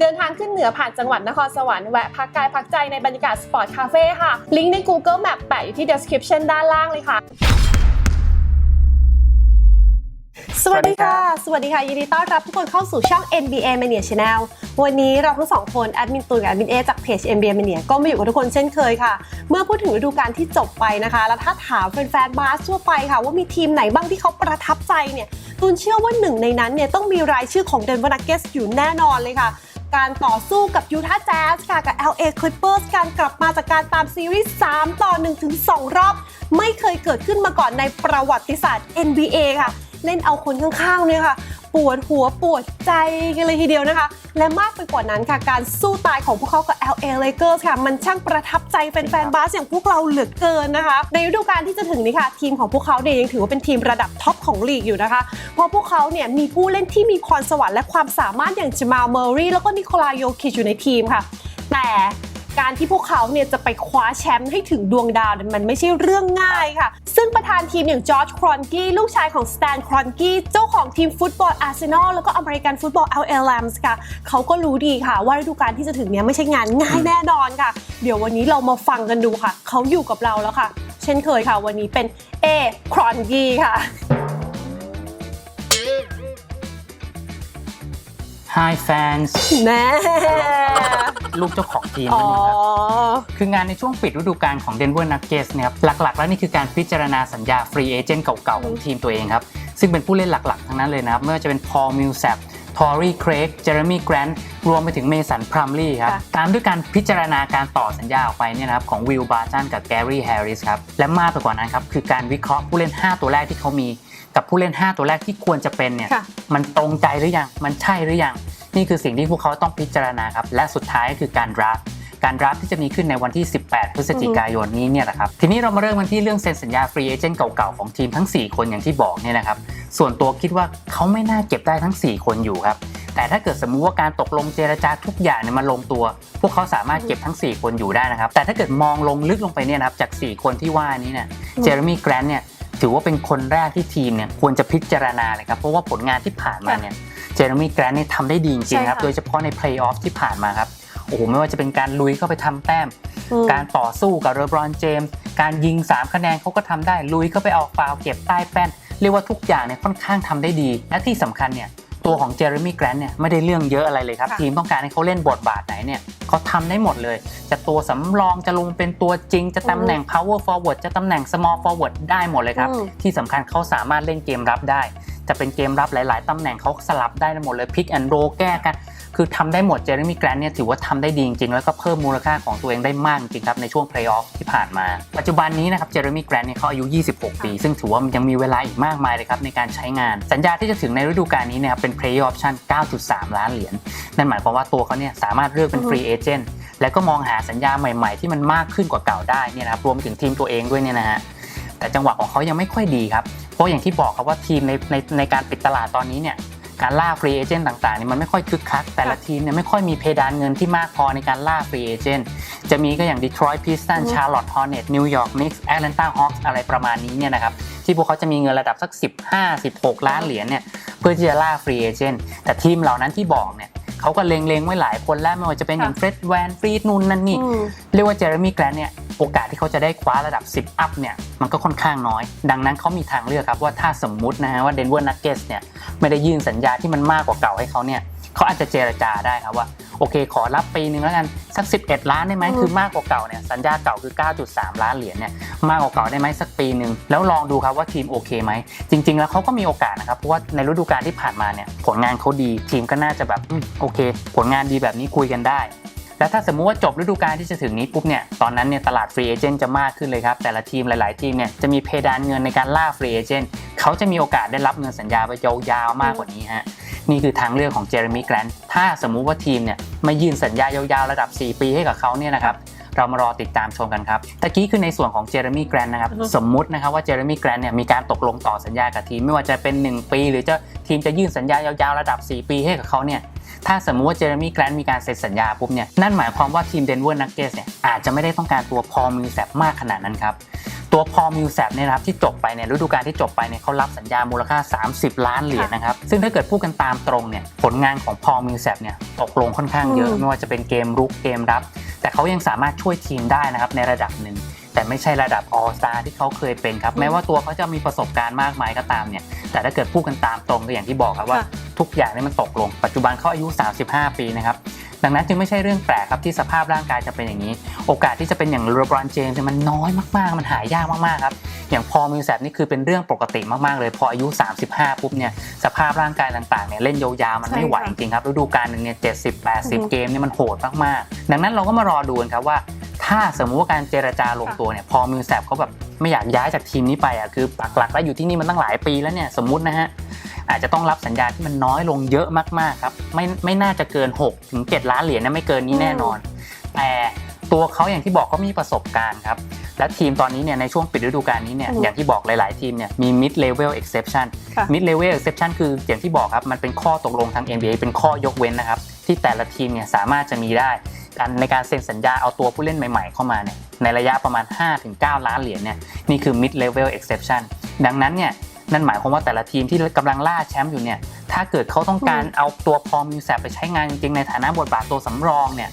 เดินทางขึ้นเหนือผ่านจังหวัดนครสวรรค์แวะพักกายพักใจในบรรยากาศสปอร์ตคาเฟ่ค่ะ ลิงก์ใน Google Map แปะอยู่ที่ description ด้านล่างเลยค่ะสวัสดีค่ะ สวัสดีค่ะ ยินดีต้อนรับทุกคนเข้าสู่ช่อง NBA Mania Channel วันนี้เราทั้งสองคนแอดมินตูนกับแอดมินเอจากเพจ NBA Mania ก็มาอยู่กับทุกคนเช่นเคยค่ะ เมื่อพูดถึงฤดูกาลที่จบไปนะคะ แล้วถ้าถามแฟนๆบาสทั่วไปค่ะ ว่ามีทีมไหนบ้างที่เขาประทับใจเนี่ยตูนเชื่อว่าหนึ่งในนั้นเนี่ยต้องมีรายชื่อของ Denver Nuggets อยู่แน่นอนเลยค่ะ การต่อสู้กับยูทาแจ๊สค่ะกับ LA Clippers การกลับมาจากการตามซีรีส์ 3 ต่อ 1 ถึง 2 รอบ ไม่เคยเกิดขึ้นมาก่อนในประวัติศาสตร์ NBA ค่ะ เล่นเอาคนข้างๆเนี่ยค่ะ ปวดหัวปวดใจกันเลยทีเดียวนะคะ และมากไปกว่านั้นค่ะ การสู้ตายของพวกเขากับ LA Lakers ค่ะ มันช่างประทับใจแฟนๆบาสอย่างพวกเราเหลือเกินนะคะ ในฤดูกาลที่จะถึงนี้ค่ะ ทีมของพวกเขาเนี่ยยังถือว่าเป็นทีมระดับท็อปของลีกอยู่นะคะ เพราะพวกเขาเนี่ยมีผู้เล่นที่มีพรสวรรค์และความสามารถอย่างจมาเมอร์รีแล้วก็นิโคลาโยคิชอยู่ในทีมค่ะ แต่ การที่พวกเขาเนี่ยจะไปคว้าแชมป์ให้ถึงดวงดาวมันไม่ใช่เรื่องง่ายค่ะ ซึ่งประธานทีมอย่างจอร์จครอนกี้ลูกชายของสแตนครอนกี้เจ้าของทีมฟุตบอลอาร์เซนอลแล้วก็อเมริกันฟุตบอล LA Rams ค่ะ เขาก็รู้ดีค่ะ ว่าฤดูกาลที่จะถึงเนี้ยไม่ใช่งานง่ายแน่นอนค่ะ เดี๋ยววันนี้เรามาฟังกันดูค่ะ เขาอยู่กับเราแล้วค่ะ เช่นเคยค่ะ วันนี้เป็นเอครอนกี้ค่ะ Hi fans แน่ลูกเจ้าของทีมอ๋อนั่นเองครับ คืองานในช่วงปิดฤดูกาลของ Denver Nuggets เนี่ยครับหลัก ๆ แล้วนี่คือการพิจารณาสัญญาฟรีเอเจนต์เก่า ๆ ของทีมตัวเองครับ ซึ่งเป็นผู้เล่นหลัก ๆ ทั้งนั้นเลยนะครับ ไม่ว่าจะเป็นพอลมิลแซปทอรี่เครกเจอร์มี่แกรนต์รวมไปถึงเมสันพรัมลี่ครับ ค่ะ ตามด้วยการพิจารณาการต่อสัญญาออกไปเนี่ยนะครับของวิลบาร์ตันกับแกรี่แฮร์ริสครับ และมากไปกว่านั้นครับ คือการวิเคราะห์ผู้เล่น 5 ตัวแรกที่เขามี กับผู้เล่น 5 ตัวแรกที่ควรจะเป็นเนี่ยค่ะมันตรงใจหรือยัง มันใช่หรือยัง นี่คือสิ่งที่พวกเขาต้องพิจารณาครับ และสุดท้ายก็คือการดราฟต์การดราฟต์ที่จะมีขึ้นในวันที่ 18 พฤศจิกายนนี้เนี่ยแหละครับ ทีนี้เรามาเริ่มกันที่เรื่องเซ็นสัญญาฟรีเอเจนต์เก่าๆ ของทีมทั้ง 4 คนอย่างที่บอกเนี่ยนะครับ ส่วนตัวคิดว่าเขาไม่น่าเก็บได้ทั้ง 4 คนอยู่ครับ แต่ถ้าเกิดสมมุติว่าการตกลงเจรจาทุกอย่างเนี่ยมันลงตัว พวกเขาสามารถเก็บทั้ง 4 คนอยู่ได้นะครับ แต่ถ้าเกิดมองลงลึกลงไปเนี่ยนะครับจาก 4 คนที่ว่านี้เนี่ย เจอร์มี่แกรนต์เนี่ย ถือว่าเป็นคนแรกที่ทีมเนี่ยควรจะพิจารณาเลยครับ เพราะว่าผลงานที่ผ่านมาเนี่ยเจอร์มี่แกรนต์เนี่ยทำได้ดีจริงๆครับใช่ค่ะโดยเฉพาะในเพลย์ออฟที่ผ่านมาครับโอ้โหไม่ว่าจะเป็นการลุยเข้าไปทำแต้มอืมการต่อสู้กับเรบรอนเจมส์การยิง 3 คะแนนเขาก็ทำได้ลุยเข้าไปออกฟาวล์เก็บใต้แป้น เรียกว่าทุกอย่างเนี่ยค่อนข้างทำได้ดี และที่สำคัญเนี่ยตัวของเจอร์มี่แกรนต์เนี่ยไม่ได้เรื่องเยอะอะไรเลยครับค่ะทีมต้องการให้เขาเล่นบทบาทไหนเนี่ย เขาทำได้หมดเลย จะตัวสำรองจะลงเป็นตัวจริง จะตำแหน่ง power forward จะตำแหน่ง small forward ได้หมดเลยครับอืมที่สำคัญเขาสามารถเล่นเกมรับได้ จะเป็นเกมรับหลาย ๆตำแหน่งเขาสลับได้หมดเลยพิกแอนโรแก้กัน คือทำได้หมดเจอร์มี่แกรนเนี่ยถือว่าทำได้ดีจริงๆ แล้วก็เพิ่มมูลค่าของตัวเองได้มากจริงครับในช่วงเพลย์ออฟที่ผ่านมา ปัจจุบันนี้นะครับเจอร์มี่แกรนเนี่ยเขาอายุ 26 ปี ซึ่งถือว่ามันยังมีเวลาอีกมากมายเลยครับในการใช้งาน สัญญาที่จะถึงในฤดูกาลนี้นะครับเป็น Play Option 9.3 ล้านเหรียญนั่นหมายความว่าตัวเขาเนี่ยสามารถเลือกเป็นฟรีเอเจนต์และก็มองหาสัญญาใหม่ๆ ที่มันมากขึ้นกว่าเก่าได้เนี่ยนะครับรวมไปถึงทีมตัวเองด้วยเนี่ยนะฮะแต่จังหวะของเขายังไม่ค่อยดีครับเพราะอย่างที่บอกครับว่าทีมในในในการปิดตลาดตอนนี้เนี่ย การล่าฟรีเอเจนต์ต่างๆเนี่ยมันไม่ค่อยคึกคัก แต่ละทีมเนี่ยไม่ค่อยมีเพดานเงินที่มากพอในการล่าฟรีเอเจนต์จะมีก็อย่าง Detroit Pistons อืม Charlotte Hornets New York Knicks Atlanta Hawks อะไรประมาณนี้เนี่ยนะครับที่พวกเขาจะมีเงินระดับสัก 15 16 ล้านเหรียญเนี่ยเพื่อที่จะล่าฟรีเอเจนต์แต่ทีมเหล่านั้นที่บอกเนี่ย เขาก็เล็งๆไว้หลายคนแล้วไม่ว่าจะเป็นอย่างเฟร็ดแวนฟรีดนู่นนั่นนี่อืมเรียกว่าเจอร์มี่แกรนเนี่ยโอกาสที่เขาจะได้คว้าระดับ 10 อัพเนี่ยมันก็ค่อนข้างน้อย ดังนั้นเขามีทางเลือกครับว่าถ้าสมมุตินะฮะว่าเดนเวอร์นักเก็ตเนี่ยไม่ได้ยื่นสัญญาที่มันมากกว่าเก่าให้เขาเนี่ย เขาอาจจะเจรจาได้ครับว่าโอเค ขอรับปีหนึ่งแล้วกันสัก 11 ล้านได้ไหมอืมคือมากกว่าเก่าเนี่ยสัญญาเก่าคือ 9.3 ล้านเหรียญเนี่ยมากกว่าเก่าได้ไหมสักปีหนึ่งแล้วลองดูครับว่าทีมโอเคไหมจริง ๆ แล้วเขาก็มีโอกาสนะครับเพราะว่าในฤดูกาลที่ผ่านมาเนี่ยผลงานเขาดีทีมก็น่าจะแบบอืมโอเค ผลงานดีแบบนี้คุยกันได้แล้วถ้าสมมุติว่าจบฤดูกาลที่จะถึงนี้ปุ๊บเนี่ย ตอนนั้นเนี่ยตลาดฟรีเอเจนต์จะมากขึ้นเลยครับ แต่ละทีมหลาย ๆ ทีมเนี่ยจะมีเพดานเงินในการล่าฟรีเอเจนต์เขาจะมีโอกาสได้รับเงินสัญญาไปยาวๆมากกว่านี้ฮะ นี่คือทางเลือกของเจอร์มี่แกรนท์ถ้าสมมุติว่าทีมเนี่ยไม่ยื่นสัญญายาวๆ ระดับ 4 ปีให้กับเขาเนี่ยนะครับเรามารอติดตามชมกันครับ ตะกี้คือในส่วนของเจอร์มี่แกรนท์นะครับอือฮึสมมุตินะครับว่าเจอร์มี่แกรนท์เนี่ยมีการตกลงต่อสัญญากับทีม ไม่ว่าจะเป็น 1 ปี หรือจะทีมจะยื่นสัญญายาวๆ ระดับ 4 ปีให้กับเขาเนี่ยถ้าสมมุติว่าเจอร์มี่แกรนท์มีการเซ็นสัญญาปุ๊บเนี่ยนั่นหมายความว่าทีมเดนเวอร์นักเกสเนี่ยอาจจะไม่ได้ต้องการตัวพอลมิลแซปมากขนาดนั้นครับ ตัวพอมิวแซเนี่ยนะครับที่จบไปเนี่ยฤดูกาลที่จบไปเนี่ยเขารับสัญญามูลค่า 30 ล้านเหรียญนะครับ ซึ่งถ้าเกิดพูดกันตามตรงเนี่ยผลงานของพอมิวแซเนี่ยตกลงค่อนข้างเยอะอืมไม่ว่าจะเป็นเกมรุกเกมรับ แต่เขายังสามารถช่วยทีมได้นะครับในระดับหนึ่งแต่ไม่ใช่ระดับออสตาที่เขาเคยเป็นครับอืมแม้ว่าตัวเขาจะมีประสบการณ์มากมายก็ตามเนี่ย แต่ถ้าเกิดพูดกันตามตรงก็อย่างที่บอกครับว่าค่ะทุกอย่างนี่มันตกลง ปัจจุบันเขาอายุ 35 ปีนะครับ ดังนั้นจึงไม่ใช่เรื่องแปลกครับที่สภาพร่างกายจะเป็นอย่างนี้ โอกาสที่จะเป็นอย่างเลบรอนเจมส์เนี่ยมันน้อยมากๆ มันหายากมากๆครับอย่างพอมิวแซบนี่คือเป็นเรื่องปกติมากๆเลย พออายุ 35 ปุ๊บเนี่ยสภาพร่างกายต่างๆเนี่ยเล่นยาวๆมันไม่ไหวใช่จค่ะริงๆครับฤดูกาลหนึ่งเนี่ยเจ็ดสิบแปดอืสิอบฮึเกมเนี่ยมันโหดมากๆ ดังนั้นเราก็มารอดูกันครับว่า ถ้าสมมุติว่าการเจรจาลงตัวเนี่ยพอมิวแซบเขาแบบไม่อยากย้ายจากทีมนี้ไปอะคือปักหลักแล้วอยู่ที่นี่มันตั้งหลายปีแล้วเนี่ยสมมุตินะฮะ อาจจะต้องรับสัญญาที่มันน้อยลงเยอะมากๆครับไม่ไม่น่าจะเกิน6ถึง7ล้านเหรียญนะไม่เกินนี้แน่นอน แต่ตัวเขาอย่างที่บอกเขามีประสบการณ์ครับและทีมตอนนี้เนี่ยในช่วงปิดฤดูกาลนี้เนี่ยอืมอย่างที่บอกหลาย ๆ ทีมเนี่ยมี mid level exception ค่ะ mid level exception คืออย่างที่บอกครับมันเป็นข้อตกลงทาง NBA เป็นข้อยกเว้นนะครับที่แต่ละทีมเนี่ยสามารถจะมีได้การในการเซ็นสัญญาเอาตัวผู้เล่นใหม่ ๆ เข้ามาเนี่ยในระยะประมาณ 5-9 ล้านเหรียญเนี่ยนี่คือ mid level exception ดังนั้นเนี่ย นั่นหมายความว่าแต่ละทีมที่กำลังล่าแชมป์อยู่เนี่ย ถ้าเกิดเขาต้องการเอาตัวพอมิวแซไปใช้งานจริงๆในฐานะบทบาทตัวสำรองเนี่ย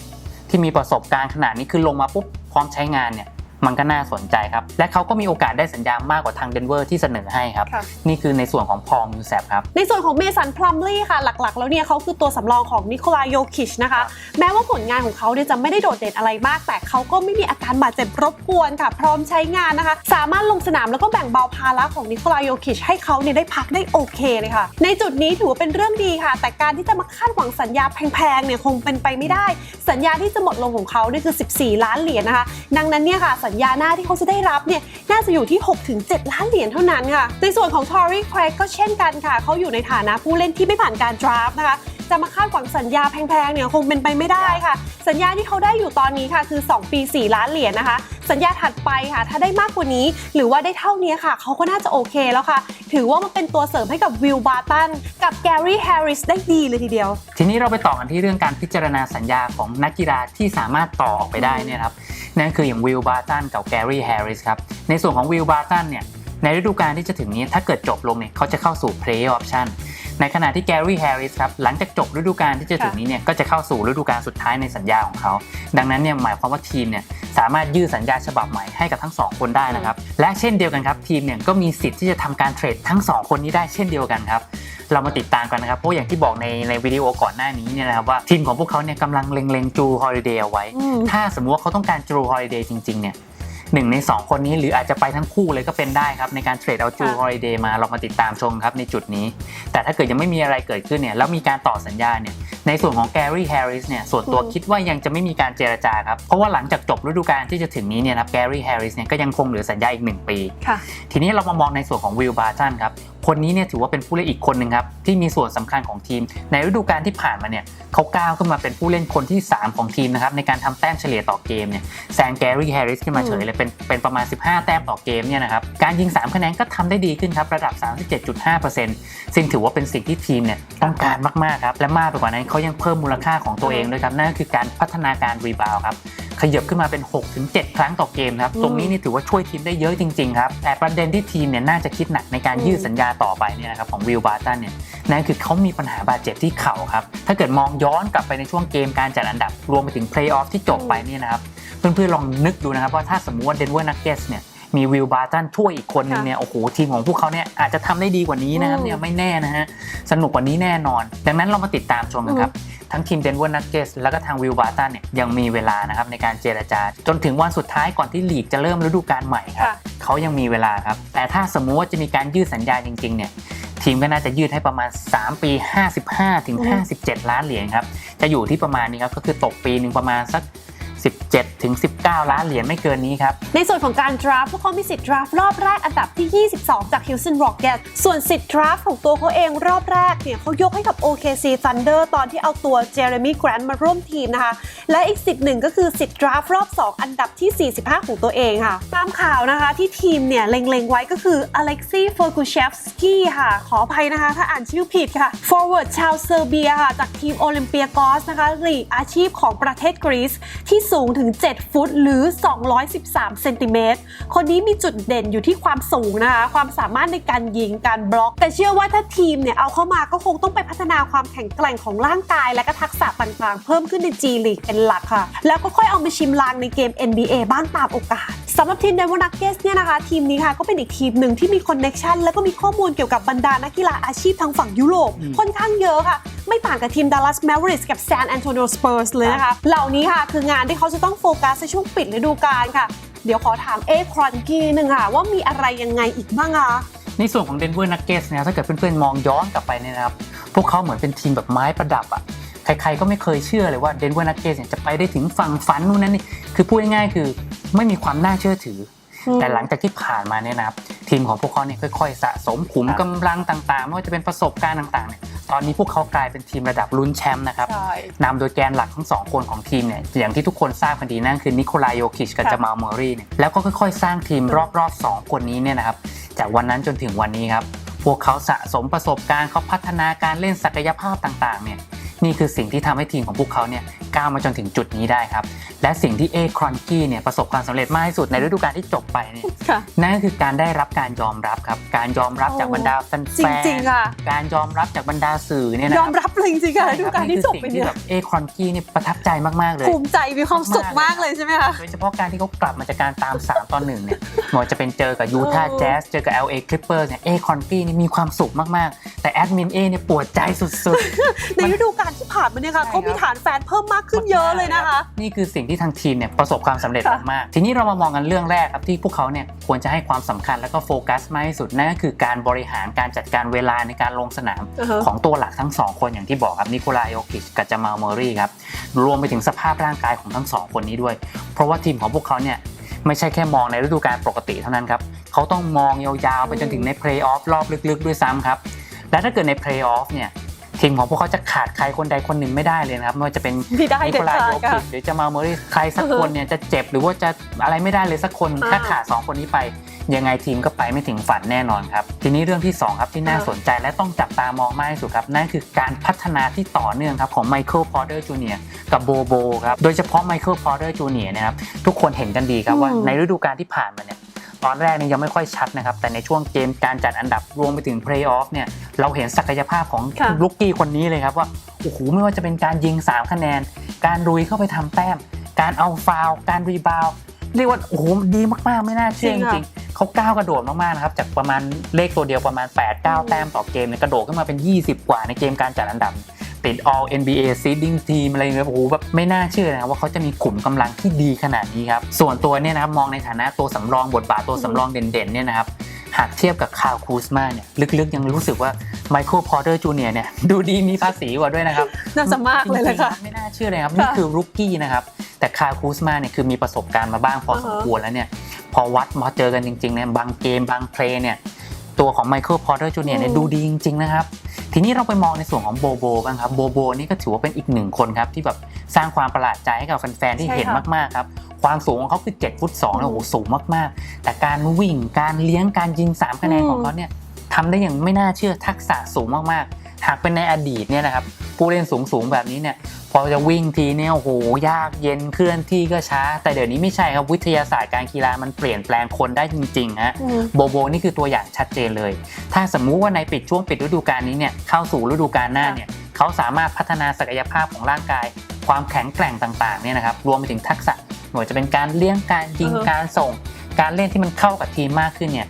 ที่มีประสบการณ์ขนาดนี้คือลงมาปุ๊บพร้อมใช้งานเนี่ย มันก็น่าสนใจครับ และเขาก็มีโอกาสได้สัญญามากกว่าทางเดนเวอร์ที่เสนอให้ครับค่ะนี่คือในส่วนของพอมิวแซครับ ในส่วนของเมสันพลัมลี่ค่ะ หลักๆ แล้วเนี่ยเขาคือตัวสำรองของนิโคลายโยคิชนะคะ แม้ว่าผลงานของเขาเนี่ยจะไม่ได้โดดเด่นอะไรมาก แต่เขาก็ไม่มีอาการบาดเจ็บรบกวนค่ะ พร้อมใช้งานนะคะ สามารถลงสนามแล้วก็แบ่งเบาภาระของนิโคลายโยคิชให้เขาเนี่ยได้พักได้โอเคเลยค่ะ ในจุดนี้ถือว่าเป็นเรื่องดีค่ะ แต่การที่จะมาคาดหวังสัญญาแพงๆเนี่ยคงเป็นไปไม่ได้ สัญญาที่จะหมดลงของเขาเนี่ยคือ 14 ล้านเหรียญนะคะ ดังนั้นเนี่ยค่ะสัญญาหน้าที่เขาจะได้รับเนี่ยน่าจะอยู่ที่ 6-7 ล้านเหรียญเท่านั้นค่ะ ในส่วนของทอรี่ c ครกก็เช่นกันค่ะ เขาอยู่ในฐานะผู้เล่นที่ไม่ผ่านการดราฟต์นะคะ จะมาคาดหวังสัญญาแพงๆเนี่ยคงเป็นไปไม่ได้ค่ะ สัญญาที่เขาได้อยู่ตอนนี้ค่ะคือ 2 ปี 4 ล้านเหรียญนะคะ สัญญาถัดไปค่ะ ถ้าได้มากกว่านี้ หรือว่าได้เท่านี้ค่ะ เขาก็น่าจะโอเคแล้วค่ะ ถือว่ามันเป็นตัวเสริมให้กับวิลบาร์ตันกับแกรี่แฮร์ริสได้ดีเลยทีเดียว ทีนี้เราไปต่อกันที่เรื่องการพิจารณาสัญญาของนักกีฬาที่สามารถต่อออกไปได้เนี่ยครับ นั่นคืออย่างวิลบาร์ตันกับแกรี่แฮร์ริสครับ ในส่วนของวิลบาร์ตันเนี่ยในฤดูกาลที่จะถึงนี้ถ้าเกิดจบลงเนี่ยเขาจะเข้าสู่เพลย์ออปชั่น ในขณะที่แกรี่แฮร์ริสครับหลังจากจบฤดูกาลที่จะถึงนี้เนี่ยก็จะเข้าสู่ฤดูกาลสุดท้ายในสัญญาของเขา ดังนั้นเนี่ยหมายความว่าทีมเนี่ยสามารถยืดสัญญาฉบับใหม่ให้กับทั้งสองคนได้นะครับ และเช่นเดียวกันครับทีมเนี่ยก็มีสิทธิ์ที่จะทำการเทรดทั้งสองคนนี้ได้เช่นเดียวกันครับเรามาติดตามกันนะครับ เพราะอย่างที่บอกในในวิดีโอก่อนหน้านี้เนี่ยนะครับว่าทีมของพวกเขาเนี่ยกำลังเล็งๆจูฮอลิเดย์เอาไว้อืมถ้าสมมติว่าเขาต้องการจูฮอลิเดย์จริงๆเนี่ย หนึ่งใน 2 คนนี้หรืออาจจะไปทั้งคู่เลยก็เป็นได้ครับ ในการเทรดเอาจูค่ะฮอลิเดย์มาเรามาติดตามชมครับในจุดนี้ แต่ถ้าเกิดยังไม่มีอะไรเกิดขึ้นเนี่ยแล้วมีการต่อสัญญาเนี่ย ในส่วนของแกรี่แฮร์ริสเนี่ยส่วนตัวอืมคิดว่ายังจะไม่มีการเจรจาครับ เพราะว่าหลังจากจบฤดูกาลที่จะถึงนี้เนี่ยนะครับแกรี่แฮร์ริสเนี่ยก็ยังคงเหลือสัญญาอีกหนึ่งปีค่ะทีนี้เรามามองในส่วนของวิลบาร์ตันครับคนนี้เนี่ยถือว่าเป็นผู้เล่นอีกคนหนึ่งครับที่มีส่วนสำคัญของทีม ในฤดูกาลที่ผ่านมาเนี่ยเขาก้าวขึ้นมาเป็นผู้เล่นคนที่ 3 ของทีมนะครับในการทำแต้มเฉลี่ยต่อเกมเนี่ยแซงแกรี่แฮร์ริสขึ้นมาเฉยเลยเป็นเป็นประมาณ 15 แต้มต่อเกมเนี่ยนะครับการยิง 3 คะแนนก็ทำได้ดีขึ้นครับระดับ 37.5%ซึ่งถือว่าเป็นสิ่งที่ทีมเนี่ยต้องการมากๆครับและมากไปกว่านั้นเขายังเพิ่มมูลค่าของตัวเองด้วยครับ นั่นก็คือการพัฒนาการรีบาวครับขยับขึ้นมาเป็น 6-7 ครั้งต่อเกมครับอืมตรงนี้นี่ถือว่าช่วยทีมได้เยอะจริงๆครับ แต่ประเด็นที่ทีมเนี่ยน่าจะคิดหนักในการอืมยืดสัญญาต่อไปเนี่ยนะครับของวิลบาร์ตันเนี่ยนั่นคือเขามีปัญหาบาดเจ็บที่เข่าครับ ถ้าเกิดมองย้อนกลับไปในช่วงเกมการจัดอันดับ รวมไปถึงเพลย์ออฟที่จบไปเนี่ยนะครับ เพื่อนๆลองนึกดูนะครับว่าถ้าสมมุติว่าเดนเวอร์นักเก็ตเนี่ย มีวิลบาร์ตันช่วยอีกคนนึงเนี่ยโอ้โหทีมของพวกเขาเนี่ยอาจจะทำได้ดีกว่านี้นะครับอืมเนี่ยไม่แน่นะฮะสนุกกว่านี้แน่นอน ดังนั้นเรามาติดตามชมกันครับทั้งทีมเดนเวอร์นักเกสแล้วก็ทางวิลบาร์ตันเนี่ยยังมีเวลานะครับในการเจรจา จนถึงวันสุดท้ายก่อนที่ลีกจะเริ่มฤดูกาลใหม่ครับค่ะเขายังมีเวลาครับ แต่ถ้าสมมุติว่าจะมีการยืดสัญญาจริงๆเนี่ยทีมก็น่าจะยืดให้ประมาณ 3 ปี 55 ถึงอืม57 ล้านเหรียญครับ จะอยู่ที่ประมาณนี้ครับ ก็คือตกปีหนึ่งประมาณสัก 17 ถึง 19 ล้านเหรียญไม่เกินนี้ครับ ในส่วนของการดราฟพวกเขามีสิทธิ์ดราฟรอบแรกอันดับที่ 22 จาก Houston Rockets ส่วนสิทธิ์ดราฟของตัวเขาเองรอบแรกเนี่ยเขายกให้กับ OKC Thunder ตอนที่เอาตัว Jeremy Grant มาร่วมทีมนะคะ และอีกสิทธิ์หนึ่งก็คือสิทธิ์ดราฟรอบ 2 อันดับที่ 45 ของตัวเองค่ะ ตามข่าวนะคะที่ทีมเนี่ยเล็งๆไว้ก็คือ Alexei f o r g u s h e v s k y ค่ะ ขออภัยนะคะ ถ้าอ่านชื่อผิดค่ะ forward ชาวเซอร์เบียค่ะจากทีมโอลิมเปียกอสนะคะลีกอาชีพของประเทศกรีซที่สสูงถึง 7 ฟุตหรือ 213 เซนติเมตร คนนี้มีจุดเด่นอยู่ที่ความสูงนะคะ ความสามารถในการยิง การบล็อก แต่เชื่อว่าถ้าทีมเนี่ยเอาเข้ามาก็คงต้องไปพัฒนาความแข็งแกร่งของร่างกาย และก็ทักษะต่างๆ เพิ่มขึ้นใน G League เป็นหลักค่ะ แล้วก็ค่อยเอามาชิมลางในเกม NBA บ้างตามโอกาสสำหรับทีม Denver Nuggets เนี่ยนะคะ ทีมนี้ค่ะก็เป็นอีกทีมหนึ่งที่มีคอนเน็ชันและก็มีข้อมูลเกี่ยวกับบรรดานักกีฬาอาชีพทางฝั่งยุโรปอืมค่อนข้างเยอะค่ะ ไม่ต่างกับทีม Dallas Mavericks กับ San Antonio Spurs เลยนะคะ เหล่านี้ค่ะคืองานที่เขาจะต้องโฟกัสในช่วงปิดฤดูกาลค่ะ เดี๋ยวขอถามเอครอนกี้หนึ่งค่ะ ว่ามีอะไรยังไงอีกบ้างคะในส่วนของ Denver Nuggets นะครับถ้าเกิดเพื่อนๆมองย้อนกลับไปเนี่ยนะครับ พวกเขาเหมือนเป็นทีมแบบไม้ประดับอะใครๆก็ไม่เคยเชื่อเลยว่า Denver Nuggets เนี่ยจะไปได้ถึงฝั่งฝันนู่นนั่นนี่คือพูดง่ายๆคือไม่มีความน่าเชื่อถืออมแต่หลังจากที่ผ่านมาเนี่ยนะครับทีมของพวกเขาเนี่ยค่อยๆ สะสมขุมกำลังต่างๆไม่ว่าจะเป็นประสบการณ์ต่างๆเนี่ย ตอนนี้พวกเขากลายเป็นทีมระดับลุ้นแชมป์นะครับใช่ นำโดยแกนหลักทั้งสองคนของทีมเนี่ยอย่างที่ทุกคนทราบกันดีนั่นคือนิโคลายโยคิชกับค่ะ จามาลเมอรี่เนี่ยแล้วก็ค่อยๆ สร้างทีมรอบๆ2คนนี้เนี่ยนะครับจากวันนั้นจนถึงวันนี้ครับ พวกเขาสะสมประสบการณ์เขาพัฒนาการเล่นศักยภาพต่างๆเนี่ยนี่คือสิ่งที่ทำให้ทีมของพวกเขาเนี่ย ก้าวมาจนถึงจุดนี้ได้ครับ และสิ่งที่เอครอนกี้เนี่ยประสบความสำเร็จมากที่สุดในฤดูกาลที่จบไปเนี่ยค่ะนั่นก็คือการได้รับการยอมรับครับ การยอมรับจากบรรดาแฟนจริงๆค่ะๆการยอมรับจากบรรดาสื่อเนี่ยนะยคอรัมบรับเลยจริงๆค่ะฤดูกาลที่จบไปคือสิ่งเนี่ที่ยแบบเอครอนกี้เนี่ยประทับใจมากๆเลยภูมิใจมีความสุขมากเลยใช่ไหมคะโดยเฉพาะการที่เขากลับมาจากการตาม3ตอนหนึ่งเนี่ยไม่ว่าจะเป็นเจอกับยูทาห์เออแจ๊สเจอกับ LA Clippers เนี่ยเอครอนกี้นี่มีความสุขมากๆ แต่แอดมินเอเนี่ยปวดใจสุดในฤดูกาลที่ผ่านมาเนี่ยค่ะใช่ครับเขามีฐานแฟนเพิ่มมากขึ้นเยอะเลยนะคะๆนี่คือสิ่งที่ทางทีมเนี่ยประสบความสำเร็จค่ะมากๆทีนี้เรามามองกันเรื่องแรกครับที่พวกเขาเนี่ยควรจะให้ความสำคัญแล้วก็โฟกัสมากที่สุดนั่นก็คือการบริหารการจัดการเวลาในการลงสนามอือฮะของตัวหลักทั้งสองคนอย่างที่บอกครับนิโคลายโอกิชกับจามาลเมอรี่ครับรวมไปถึงสภาพร่างกายของทั้งสองคนนี้ด้วย เพราะว่าทีมของพวกเขาเนี่ยไม่ใช่แค่มองในฤดูกาลปกติเท่านั้นครับเขาต้องมองยาวๆไปจนถึงในเพลย์ออฟรอบลึกๆด้วยซ้ำครับและถ้าเกิดในเพลย์ออฟเนี่ย ทีมของพวกเขาจะขาดใครคนใดคนหนึ่งไม่ได้เลยนะครับไม่ว่าจะเป็นไม่ได้นิเด็โคดลายขาโยดค่ะกิชหรือจามาลเมอรี่ใครสักคนเนี่ยจะเจ็บหรือว่าจะอะไรไม่ได้เลยสักคนอ่า ถ้าขาดสองคนนี้ไป ยังไงทีมก็ไปไม่ถึงฝันแน่นอนครับ ทีนี้เรื่องที่2ครับที่น่าอ่าสนใจและต้องจับตามองมากที่สุดครับนั่นคือการพัฒนาที่ต่อเนื่องครับของไมเคิลพอ r เ e อร์จูเนียกับโบโบครับโดยเฉพาะไมเคิลพอ r เ e อร์จูเนียนะครับทุกคนเห็นกันดีครับว่าในฤดูกาลที่ผ่านมาเนี่ย ตอนแรกเนี่ยยังไม่ค่อยชัดนะครับแต่ในช่วงเกมการจัดอันดับรวมไปถึงเพลย์ออฟเนี่ยเราเห็นศักยภาพของค่ะ ลูกกี้คนนี้เลยครับว่าโอ้โหไม่ว่าจะเป็นการยิง 3 คะแนน การรุยเข้าไปทำแต้ม การเอาฟาวล์การรีบาวด์เรียกว่าโอ้โหดีมากๆไม่น่าเชื่อจจริงค่ะ ริงๆเขาก้าวกระโดดมากๆนะครับจากประมาณเลขตัวเดียวประมาณ8อืม9แต้มต่อเกมเนี่ยกระโดดขึ้นมาเป็น 20 กว่าในเกมการจัดอันดับ ติด All NBA Seeding Team อะไรเงี้ยโอ้โหแบบไม่น่าเชื่อนะครับว่าเขาจะมีขุมกำลังที่ดีขนาดนี้ครับ ส่วนตัวเนี่ยนะครับมองในฐานะตัวสำรองบทบาทตัวสำรองเด่นๆเนี่ยนะครับหากเทียบกับคาร์คูสมาเนี่ยลึกๆ ยังรู้สึกว่าไมเคิลพอ r เ e อร์จูเนียเนี่ยดูดีมีภาษีกว่าด้วยนะครับ น่าจะมากเลยแหละค่ะจริงๆไม่น่าเชื่อเลยครับค่ะนี่คือรุกกี้นะครับ แต่คาร์คูสมาเนี่ยคือมีประสบการณ์มาบ้างพอสมควรแล้วเนี่ย พอวัดมาเจอกันจริงๆเนี่ยบางเกมบางเพลย์เนี่ยตัวของไมเคิลพอ r เ e อร์จูเนียเนี่ยอืมดูดีจริงๆนะครับ ทีนี้เราไปมองในส่วนของโบโบบ้างครับโบโบนี่ก็ถือว่าเป็นอีกหนึ่งคนครับที่แบบสร้างความประหลาดใจให้กับแฟนๆที่เห็นมากๆครับความสูงของเขาคือ7ฟุต2เนี่ยโอ้โหสูงมากๆ แต่การวิ่งการเลี้ยงการยิง3คะแนนของเขาเนี่ยทำได้อย่างไม่น่าเชื่อทักษะสูงมากๆ หากเป็นในอดีตเนี่ยนะครับผู้เล่นสูงๆแบบนี้เนี่ย พอจะวิ่งทีเนี่ยโอ้โหยากเย็นเคลื่อนที่ก็ช้า แต่เดี๋ยวนี้ไม่ใช่ครับวิทยาศาสตร์การกีฬามันเปลี่ยนแปลงคนได้จริงๆฮะอืมโบโบนี่คือตัวอย่างชัดเจนเลย ถ้าสมมุติว่าในปิดช่วงปิดฤดูกาลนี้เนี่ยเข้าสู่ฤดูกาลหน้าเนี่ยเขาสามารถพัฒนาศักยภาพของร่างกาย ความแข็งแกร่งต่างๆเนี่ยนะครับรวมไปถึงทักษะไม่ว่าจะเป็นการเลี้ยงการยิงอือฮะการส่ง การเล่นที่มันเข้ากับทีมมากขึ้นเนี่ย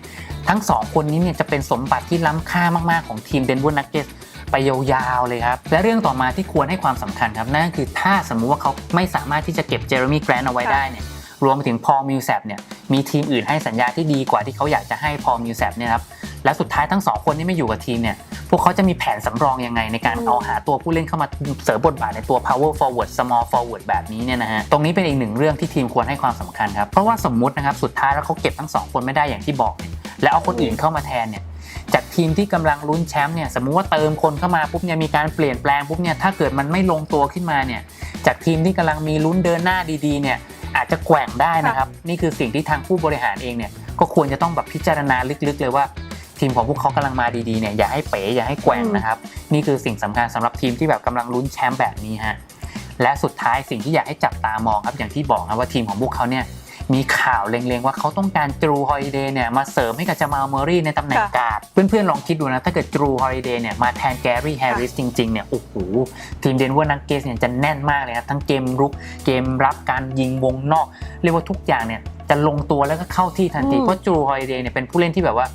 ทั้งสองคนนี้เนี่ยจะเป็นสมบัติที่ล้ำค่ามากๆของทีมเดนเวอร์นักเก็ต ไปยาวๆเลยครับ และเรื่องต่อมาที่ควรให้ความสำคัญครับนั่นคือถ้าสมมุติว่าเขาไม่สามารถที่จะเก็บเจอร์มี่แกรนเอาไว้ได้เนี่ยรวมไปถึงพอมิวแซปเนี่ยมีทีมอื่นให้สัญญาที่ดีกว่าที่เขาอยากจะให้พอมิวแซปเนี่ยครับและสุดท้ายทั้งสองคนที่ไม่อยู่กับทีมเนี่ยพวกเขาจะมีแผนสำรองยังไงในการเอาหาตัวผู้เล่นเข้ามาเสริมบทบาทในตัว power forward small forward แบบนี้เนี่ยนะฮะตรงนี้เป็นอีกหนึ่งเรื่องที่ทีมควรให้ความสำคัญครับเพราะว่าสมมุตินะครับสุดท้ายแล้วเขาเก็บทั้งสองคนไม่ได้อย่างที่บอกเนี่ยแล้วเอาคนอื่นเข้ามาแทนเนี่ย จากทีมที่กำลังลุ้นแชมป์เนี่ยสมมุติว่าเติมคนเข้ามาปุ๊บเนี่ยมีการเปลี่ยนแปลงปุ๊บเนี่ยถ้าเกิดมันไม่ลงตัวขึ้นมาเนี่ยจากทีมที่กำลังมีลุ้นเดินหน้าดีๆเนี่ยอาจจะแกว่งได้นะครับ นี่คือสิ่งที่ทางผู้บริหารเองเนี่ยก็ควรจะต้องแบบพิจารณาลึกๆ เลยว่า ทีมของพวกเขากำลังมาดีๆเนี่ยอย่าให้เป๋อย่าให้แกว่งนะครับ นี่คือสิ่งสำคัญสำหรับทีมที่แบบกำลังลุ้นแชมป์แบบนี้ฮะและสุดท้ายสิ่งที่อยากให้จับตามองครับอย่างที่บอกนะว่าทีมของพวกเขาเนี่ย มีข่าวเล็งๆ ว่าเขาต้องการจูฮอลิเดย์เนี่ยมาเสริมให้กับจามาลเมอรี่ในตำแหน่งค่ะการ์ดเพื่อนๆ ลองคิดดูนะ ถ้าเกิดจูฮอลิเดย์เนี่ยมาแทนแกรี่แฮร์ริสจริงๆเนี่ยโอ้โหทีมเดนเวอร์นักเกสเนี่ยจะแน่นมากเลยนะทั้งเกมรุกเกมรับการยิงวงนอก เรียกว่าทุกอย่างเนี่ยจะลงตัวแล้วก็เข้าที่ทันทีอืมเพราะจูฮอลิเดย์เนี่ยเป็นผู้เล่นที่แบบว่า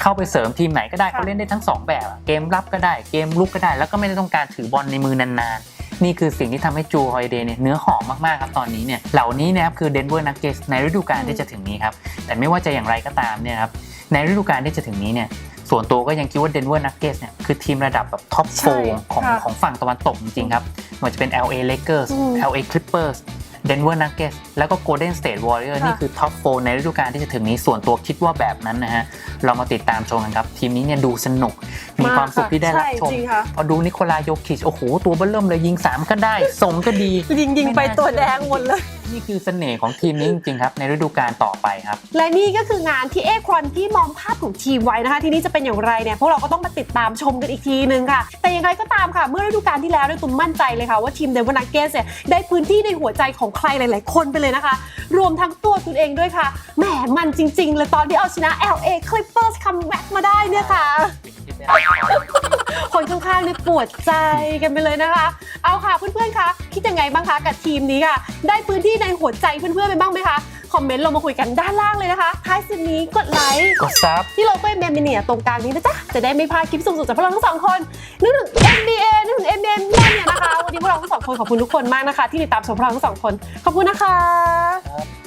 เข้าไปเสริมทีมไหนก็ได้ค่ะเขาเล่นได้ทั้งสองแบบอะเกมรับก็ได้เกมลุกก็ได้ แล้วก็ไม่ได้ต้องการถือบอลในมือนานๆ นี่คือสิ่งที่ทำให้จูฮอยเดย์เนี่ยเนื้อหอมมากๆครับตอนนี้เนี่ยเหล่านี้นะครับคือเดนเวอร์นักเกสในฤดูกาลที่จะถึงนี้ครับแต่ไม่ว่าจะอย่างไรก็ตามเนี่ยครับในฤดูกาลที่จะถึงนี้เนี่ยส่วนตัวก็ยังคิดว่าเดนเวอร์นักเกสเนี่ยคือทีมระดับแบบท็อปโฟใช่ของค่ะของฝั่งตะวันตกจริงๆครับไมันจะเป็น LA Lakers อืม LA Clippers Denver Nuggets แล้วก็ Golden State Warriors ค่ะนี่คือท็อปโฟในฤดูกาลที่จะถึงนี้ส่วนตัวคิดว่าแบบนั้นนะฮะ เรามาติดตามชมกันครับ ทีมนี้เนี่ยดูสนุก มีความสุขที่ได้รับชมใจริงค่ะพอดูนิโคลาโยคิชโอ้โห ตัวเบิ้ลเริ่มเลยยิง 3 ก็ได้ส่งก็ดี ยิงยิงไปตัวแดงหมดเลย นี่คือเสน่ห์ของทีมนี้จริงๆครับ ในฤดูกาลต่อไปครับ และนี่ก็คืองานที่เอควอนที่มองภาพของทีมไว้นะคะ ทีนี้จะเป็นอย่างไรเนี่ยพวกเราก็ต้องมาติดตามชมกันอีกทีนึงค่ะ แต่อย่างไรก็ตามค่ะ เมื่อฤดูกาลที่แล้วเนี่ยตุ้มมั่นใจเลยค่ะว่าทีมเดวอนักเกสเนี่ยได้พื้นที่ในหัวใจของใครหลาย ๆ คนไปเลยนะคะ รวมทั้งตัวตุนเองด้วยค่ะแหมมันจริง ๆ เลยตอนที่เอาชนะ LA Clippers คัมแบ็กมาได้เนี่ยค่ะ คนข้างๆเนี่ยปวดใจกันไปเลยนะคะ เอาค่ะเพื่อนๆคะคิดยังไงบ้างคะกับทีมนี้ค่ะ ได้พื้นที่ในหัวใจเพื่อนๆไปบ้างไหมคะคอมเมนต์ลงมาคุยกันด้านล่างเลยนะคะท้ายสุดนี้กดไลค์กดซับที่โลโก้เมมเนียตรงกลางนี้นะจ๊ะจะได้ไม่พลาดคลิปสุดๆจากพวกเราทั้งสองคนนึกถึง NBA นึกถึง NBA แน่เนี่ยนะคะวันนี้พวกเราทั้งสองคนขอบคุณทุกคนมากนะคะ ที่ติดตามชมพวกเราทั้งสองคนขอบคุณนะคะ